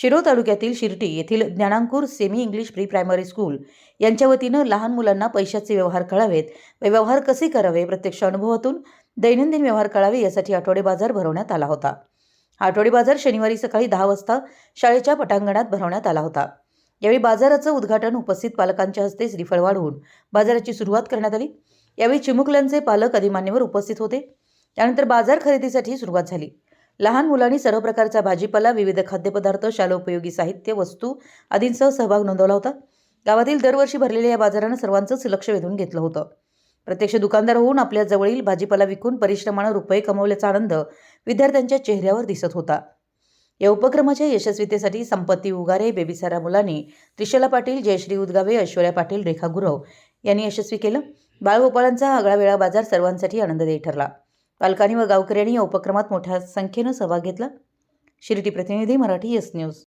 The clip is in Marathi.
शिरो तालुक्यातील शिर्टी येथील Dnyanankur semi English pre primary school यांच्या वतीनं लहान मुलांना पैशाचे व्यवहार कळावेत. व व्यवहार कसे करावे? प्रत्यक्ष अनुभवातून दैनंदिन व्यवहार कळावे यासाठी आठवडे बाजार भरवण्यात आला होता. आठवडे बाजार शनिवारी सकाळी दहा वाजता शाळेच्या पटांगणात भरवण्यात आला होता. यावेळी बाजाराचं उद्घाटन उपस्थित पालकांच्या हस्ते श्रीफळ वाढवून बाजाराची सुरुवात करण्यात आली. यावेळी चिमुकल्यांचे पालक अधिमान्यवर उपस्थित होते. त्यानंतर बाजार खरेदीसाठी सुरुवात झाली. लहान मुलांनी सर्व प्रकारचा भाजीपाला विविध खाद्यपदार्थ शालोपयोगी साहित्य वस्तू आदींसह सहभाग नोंदवला होता. गावातील दरवर्षी भरलेल्या या बाजारानं सर्वांचंच लक्ष वेधून घेतलं होतं. प्रत्यक्ष दुकानदार होऊन आपल्या जवळील भाजीपाला विकून परिश्रमानं रुपये कमवल्याचा आनंद विद्यार्थ्यांच्या चेहऱ्यावर दिसत होता. या उपक्रमाच्या यशस्वीतेसाठी संपत्ती उगारे बेबीसारा मुलांनी त्रिशला पाटील जयश्री उदगावे ऐश्वर्या पाटील रेखा गुरव यांनी यशस्वी केलं. बाळगोपाळांचा आगळावेळा आगळा वेळा बाजार सर्वांसाठी आनंददायी ठरला. पालकांनी व गावकऱ्यांनी या उपक्रमात मोठ्या संख्येनं सहभाग घेतला. शिर्टी प्रतिनिधी मराठी एस न्यूज